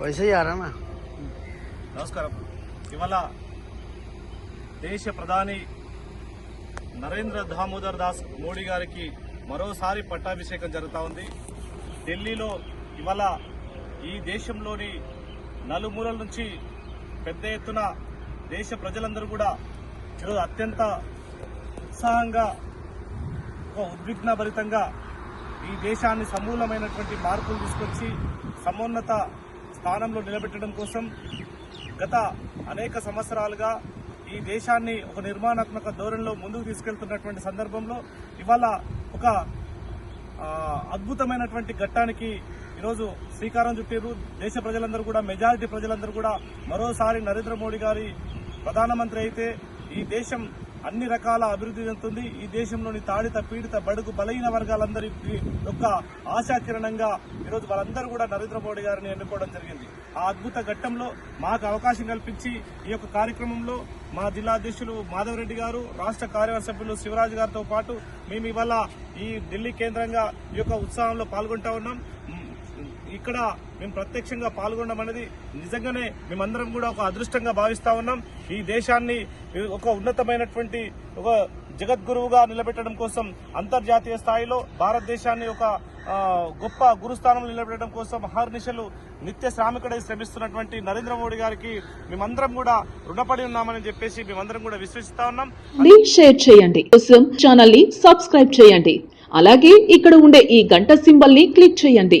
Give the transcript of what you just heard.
వైసయ్యారన్నా నమస్కారం. ఇవాళ దేశ ప్రధాని నరేంద్ర దామోదర్ దాస్ మోడీ గారికి మరోసారి పట్టాభిషేకం జరుగుతూ ఉంది. ఢిల్లీలో ఇవాళ ఈ దేశంలోని నలుమూలల నుంచి పెద్ద ఎత్తున దేశ ప్రజలందరూ కూడా ఈరోజు అత్యంత ఉత్సాహంగా ఒక ఉద్విగ్నభరితంగా ఈ దేశాన్ని సమూలమైనటువంటి మార్పులు తీసుకొచ్చి సమున్నత స్థానంలో నిలబెట్టడం కోసం గత అనేక సంవత్సరాలుగా ఈ దేశాన్ని ఒక నిర్మాణాత్మక ధోరణిలో ముందుకు తీసుకెళ్తున్నటువంటి సందర్భంలో ఇవాళ ఒక అద్భుతమైనటువంటి ఘట్టానికి ఈరోజు శ్రీకారం చుట్టారు దేశ ప్రజలందరూ కూడా మెజారిటీ ప్రజలందరూ కూడా మరోసారి నరేంద్ర మోడీ గారి ప్రధానమంత్రి అయితే ఈ దేశం అన్ని రకాల అభివృద్ధి చెందుతుంది. ఈ దేశంలోని తాడిత పీడిత బడుగు బలహీన వర్గాలందరికీ యొక్క ఆశాకిరణంగా ఈరోజు వాళ్ళందరూ కూడా నరేంద్ర మోడీ గారిని ఎన్నుకోవడం జరిగింది. ఆ అద్భుత ఘట్టంలో మాకు అవకాశం కల్పించి ఈ యొక్క కార్యక్రమంలో మా జిల్లా అధ్యక్షులు మాధవరెడ్డి గారు రాష్ట్ర కార్యవర్గ సభ్యులు శివరాజు గారితో పాటు మేము ఇవాళ ఈ ఢిల్లీ కేంద్రంగా ఈ యొక్క ఉత్సాహంలో పాల్గొంటా ఉన్నాం. ఇక్కడ మేము ప్రత్యక్షంగా పాల్గొనడం అనేది నిజంగానే మేమందరం కూడా ఒక అదృష్టంగా భావిస్తా ఉన్నాం. ఈ దేశాన్ని ఒక ఉన్నతమైనటువంటి ఒక జగద్గురువుగా నిలబెట్టడం కోసం అంతర్జాతీయ స్థాయిలో భారతదేశాన్ని ఒక గొప్ప గురుస్థానంలో నిలబెట్టడం కోసం అహర్నిశలు నిత్య శ్రామికుడై శ్రమిస్తున్నటువంటి నరేంద్ర మోడీ గారికి మేమందరం కూడా రుణపడి ఉన్నామని చెప్పేసి మేమందరం కూడా విశ్వసిస్తా ఉన్నాం. ప్లీజ్ షేర్ చేయండి. కోసం ఛానల్ని సబ్స్క్రైబ్ చేయండి. అలాగే ఇక్కడ ఉండే ఈ గంట సింబల్ని క్లిక్ చేయండి.